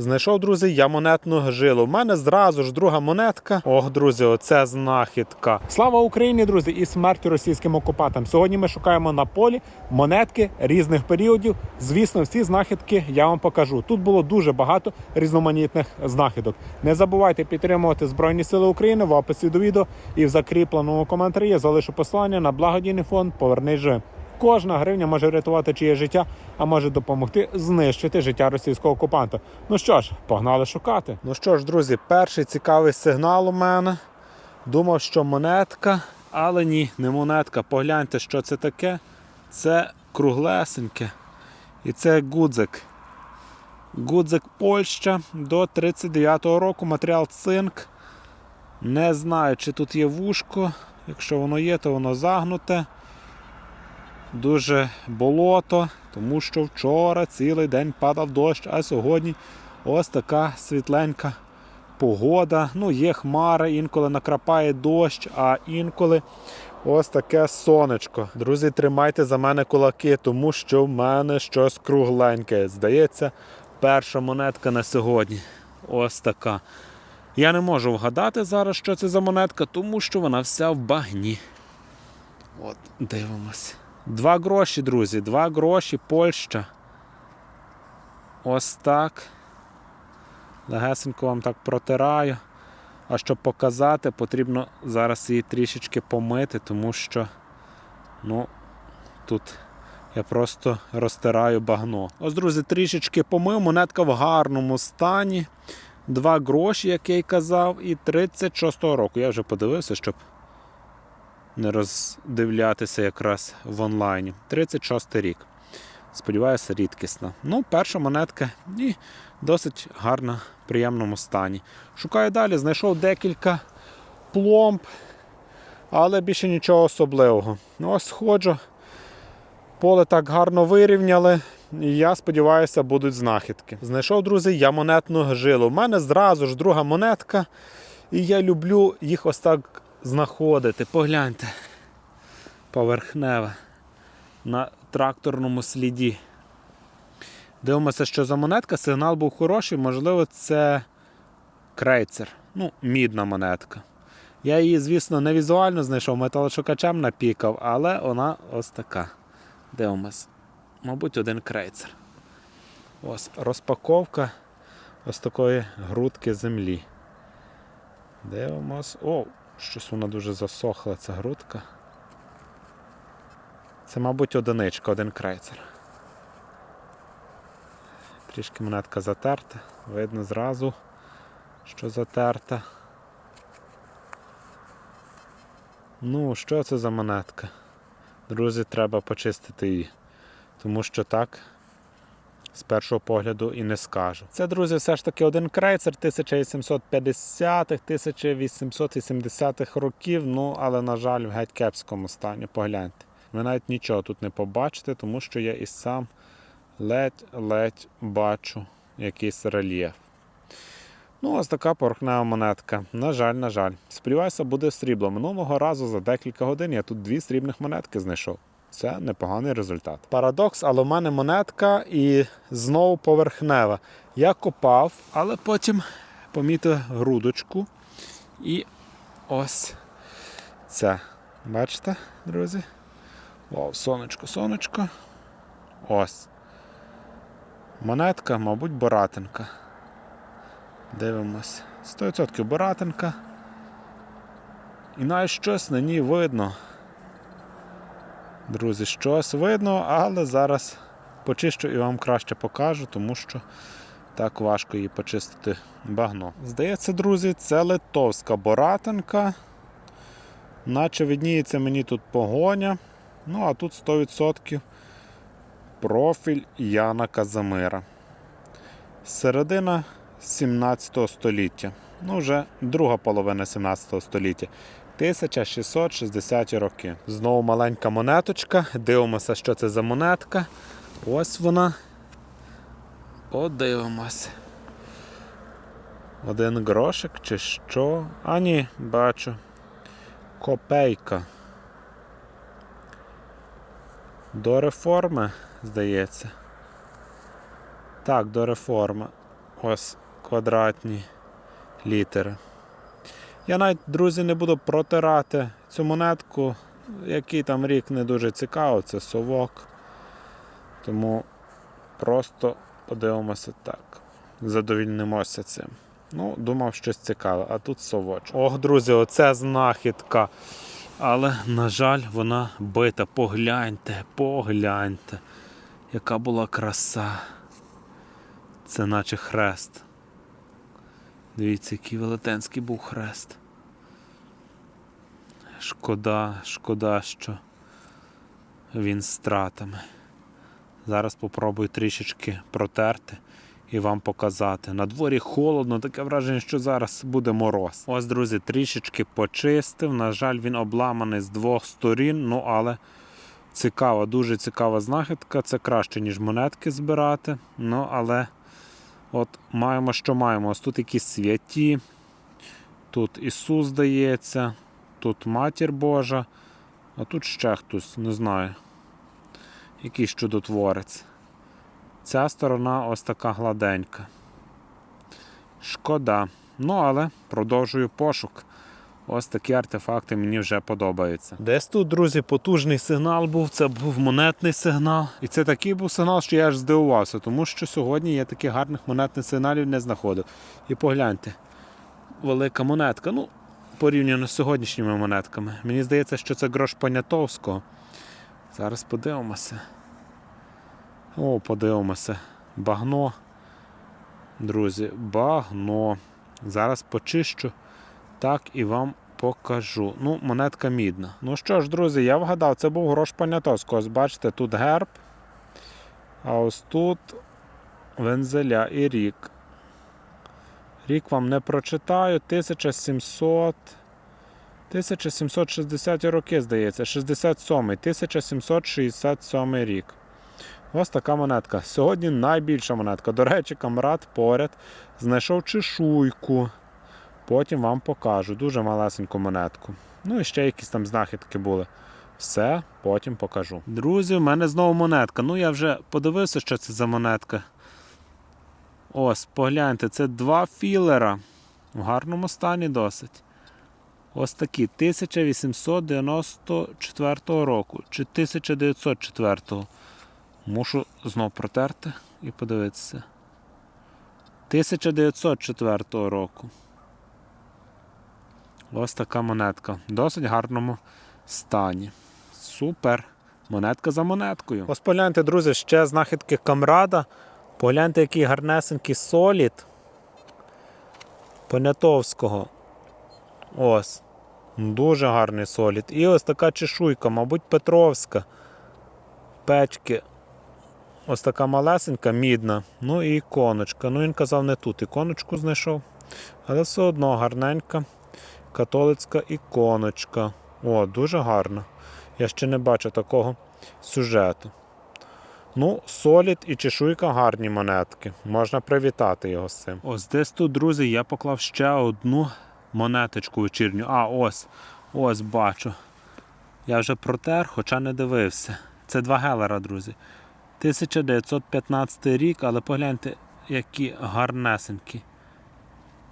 Знайшов, друзі, я монетну жилу. У мене зразу ж друга монетка. Ох, друзі, оце знахідка. Слава Україні, друзі, і смерті російським окупантам. Сьогодні ми шукаємо на полі монетки різних періодів. Звісно, всі знахідки я вам покажу. Тут було дуже багато різноманітних знахідок. Не забувайте підтримувати Збройні Сили України в описі до відео і в закріпленому коментарі я залишу посилання на благодійний фонд Повернись живим. Кожна гривня може врятувати чиє життя, а може допомогти знищити життя російського окупанта. Ну що ж, погнали шукати. Ну що ж, друзі, перший цікавий сигнал у мене. Думав, що монетка, але ні, не монетка. Погляньте, що це таке. Це круглесеньке. І це гудзик. Гудзик Польща до 39-го року. Матеріал цинк. Не знаю, чи тут є вушко. Якщо воно є, то воно загнуте дуже болото, тому що вчора цілий день падав дощ, а сьогодні ось така світленька погода. Ну, є хмара, інколи накрапає дощ, а інколи ось таке сонечко. Друзі, тримайте за мене кулаки, тому що в мене щось кругленьке. Здається, перша монетка на сьогодні. Ось така. Я не можу вгадати зараз, що це за монетка, тому що вона вся в багні. От, дивимось. Два гроші, друзі, два гроші, Польща. Ось так. Легесенько вам так протираю. А щоб показати, потрібно зараз її трішечки помити, тому що ну, тут я просто розтираю багно. Ось, друзі, трішечки помив, монетка в гарному стані. Два гроші, як я й казав, і 36-го року. Я вже подивився, щоб не роздивлятися якраз в онлайні. 36 рік. Сподіваюся, рідкісна. Ну, перша монетка і досить гарна, в приємному стані. Шукаю далі, знайшов декілька пломб, але більше нічого особливого. Ось сходжу. Поле так гарно вирівняли. І я сподіваюся, будуть знахідки. Знайшов, друзі, я монетну жилу. У мене зразу ж друга монетка, і я люблю їх ось так знаходити. Погляньте. Поверхневе. На тракторному сліді. Дивимося, що за монетка. Сигнал був хороший, можливо, це крейцер. Ну, мідна монетка. Я її, звісно, не візуально знайшов, металошукачем напікав, але вона ось така. Дивимось. Мабуть, один крейцер. Ось розпаковка ось такої грудки землі. Дивимось. О, щось вона дуже засохла, ця грудка. Це, мабуть, одиничка, один крейцер. Трішки монетка затерта. Видно зразу, що затерта. Ну, що це за монетка? Друзі, треба почистити її. Тому що так з першого погляду і не скажу. Це, друзі, все ж таки один крейцер 1850-х, 1880-х років, ну, але, на жаль, в геть кепському стані. Погляньте. Ви навіть нічого тут не побачите, тому що я і сам ледь-ледь бачу якийсь рельєф. Ну, ось така порохнева монетка. На жаль, на жаль. Сподіваюся, буде срібло. Минулого разу за декілька годин я тут дві срібних монетки знайшов. Це непоганий результат. Парадокс, але в мене монетка і знову поверхнева. Я копав, але потім помітив грудочку. І ось це. Бачите, друзі? Вау, сонечко, сонечко. Ось. Монетка, мабуть, боратинка. Дивимось. 100% боратинка. І навіть щось на ній видно. Друзі, щось видно, але зараз почищу і вам краще покажу, тому що так важко її почистити багно. Здається, друзі, це литовська боратинка. Наче видніється мені тут погоня. Ну, а тут 100% профіль Яна Казимира. Середина 17 століття. Ну, вже друга половина 17 століття. 1660 роки. Знову маленька монеточка. Дивимося, що це за монетка. Ось вона. Подивимось. Один грошик чи що? А ні, бачу. Копейка. До реформи, здається. Так, до реформи. ось квадратні літери. Я навіть, друзі, не буду протирати цю монетку. Який там рік не дуже цікаво, це совок. Тому просто подивимося так. Задовільнимося цим. Ну, думав, щось цікаве, а тут совочок. Ох, друзі, оце знахідка. Але, на жаль, вона бита. Погляньте, погляньте, яка була краса. Це наче хрест. Дивіться, який велетенський був хрест. Шкода, шкода, що він з стратами. Зараз попробую трішечки протерти і вам показати. На дворі холодно, таке враження, що зараз буде мороз. Ось, друзі, трішечки почистив. На жаль, він обламаний з двох сторін, ну але цікава, дуже цікава знахідка. Це краще, ніж монетки збирати. Ну, але от маємо, що маємо. Ось тут якісь святі, тут Ісус здається, тут Матір Божа, а тут ще хтось, не знаю. Якийсь чудотворець. Ця сторона ось така гладенька. Шкода. Ну, але продовжую пошук. Ось такі артефакти мені вже подобаються. Десь тут, друзі, потужний сигнал був. Це був монетний сигнал. І це такий був сигнал, що я аж здивувався, тому що сьогодні я таких гарних монетних сигналів не знаходив. І погляньте, велика монетка. Ну, порівняно з сьогоднішніми монетками. Мені здається, що це грош Понятовського. Зараз подивимося. О, подивимося. Багно. Друзі, багно. Зараз почищу. Так і вам покажу. Ну, монетка мідна. Ну що ж, друзі, я вгадав, це був грош Понятовського. Ось бачите, тут герб. А ось тут вензеля і рік. Рік вам не прочитаю. 1700. 1760 роки, здається, 67 1767 рік. Ось така монетка. Сьогодні найбільша монетка. До речі, камрад поряд знайшов чешуйку. Потім вам покажу. Дуже малесеньку монетку. Ну і ще якісь там знахідки були. Все, потім покажу. Друзі, в мене знову монетка. Ну я вже подивився, що це за монетка. Ось, погляньте, це два філера. В гарному стані досить. Ось такі 1894 року чи 1904. Мушу знов протерти і подивитися. 1904 року. Ось така монетка. В досить гарному стані. Супер. Монетка за монеткою. Ось погляньте, друзі, ще знахідки камрада. Погляньте, який гарнесенький солід. Понятовського. Ось. Дуже гарний солід. І ось така чешуйка, мабуть, Петровська. Печки. Ось така малесенька, мідна. Ну і іконочка. Ну він казав не тут. Іконочку знайшов. Але все одно гарненька. Католицька іконочка. О, дуже гарно. Я ще не бачу такого сюжету. Ну, солід і чешуйка гарні монетки. Можна привітати його з цим. Ось десь тут, друзі, я поклав ще одну монеточку вечірню. А, ось. Ось бачу. Я вже протер, хоча не дивився. Це два гелера, друзі. 1915 рік, але погляньте, які гарнесенькі.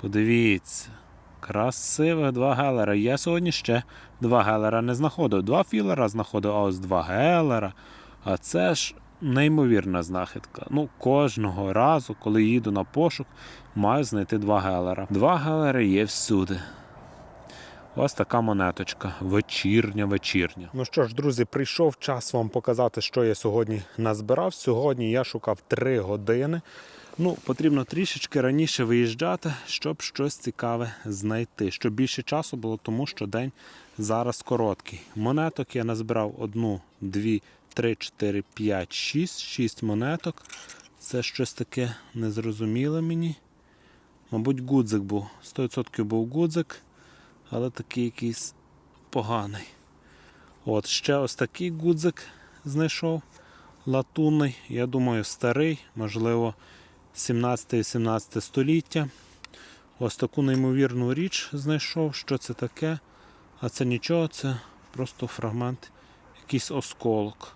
Подивіться. Красивих два гелера. Я сьогодні ще два гелера не знаходив. Два філера знаходив, а ось два гелера. А це ж неймовірна знахідка. Ну, кожного разу, коли їду на пошук, маю знайти два гелера. Два гелери є всюди. Ось така монеточка. Вечірня, вечірня. Ну що ж, друзі, прийшов час вам показати, що я сьогодні назбирав. Сьогодні я шукав 3 години. Ну, потрібно трішечки раніше виїжджати, щоб щось цікаве знайти. Щоб більше часу було, тому що день зараз короткий. Монеток я назбирав одну, дві, три, чотири, п'ять, шість. Шість монеток. Це щось таке незрозуміле мені. Мабуть, гудзик був. 100% був гудзик, але такий якийсь поганий. От ще ось такий гудзик знайшов. Латунний, я думаю, старий, можливо, 17-18 століття. Ось таку неймовірну річ знайшов. Що це таке? А це нічого, це просто фрагмент, якийсь осколок.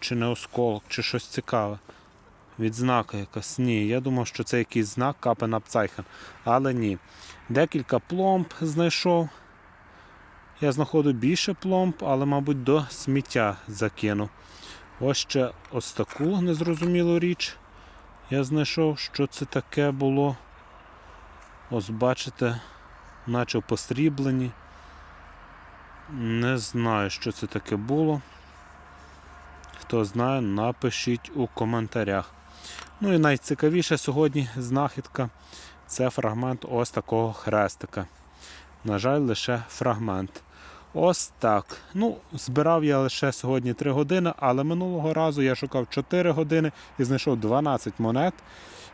Чи не осколок, чи щось цікаве. Відзнака якась. Ні, я думав, що це якийсь знак Капенапцайхен. Але ні. Декілька пломб знайшов. Я знаходив більше пломб, але, мабуть, до сміття закинув. Ось ще ось таку незрозумілу річ. Я знайшов, що це таке було. Ось бачите, наче посріблені. Не знаю, що це таке було. Хто знає, напишіть у коментарях. Ну і найцікавіше сьогодні знахідка це фрагмент ось такого хрестика. На жаль, лише фрагмент. Ось так. Ну, збирав я лише сьогодні 3 години, але минулого разу я шукав 4 години і знайшов 12 монет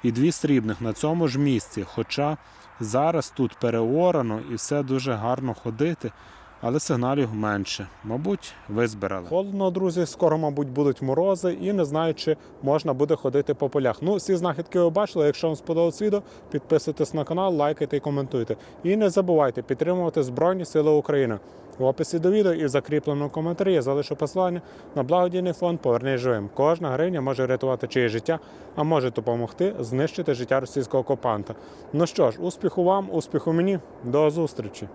і 2 срібних на цьому ж місці. Хоча зараз тут переорано і все дуже гарно ходити, але сигналів менше. Мабуть, ви збирали. Холодно, друзі, скоро, мабуть, будуть морози і не знаю, чи можна буде ходити по полях. Ну, всі знахідки ви бачили. Якщо вам сподобалось відео, підписуйтесь на канал, лайкайте і коментуйте. І не забувайте підтримувати Збройні Сили України. В описі до відео і в закріпленому коментарі я залишу послання на благодійний фонд Поверни живим. Кожна гривня може рятувати чиє життя, а може допомогти знищити життя російського окупанта. Ну що ж, успіху вам, успіху мені, до зустрічі!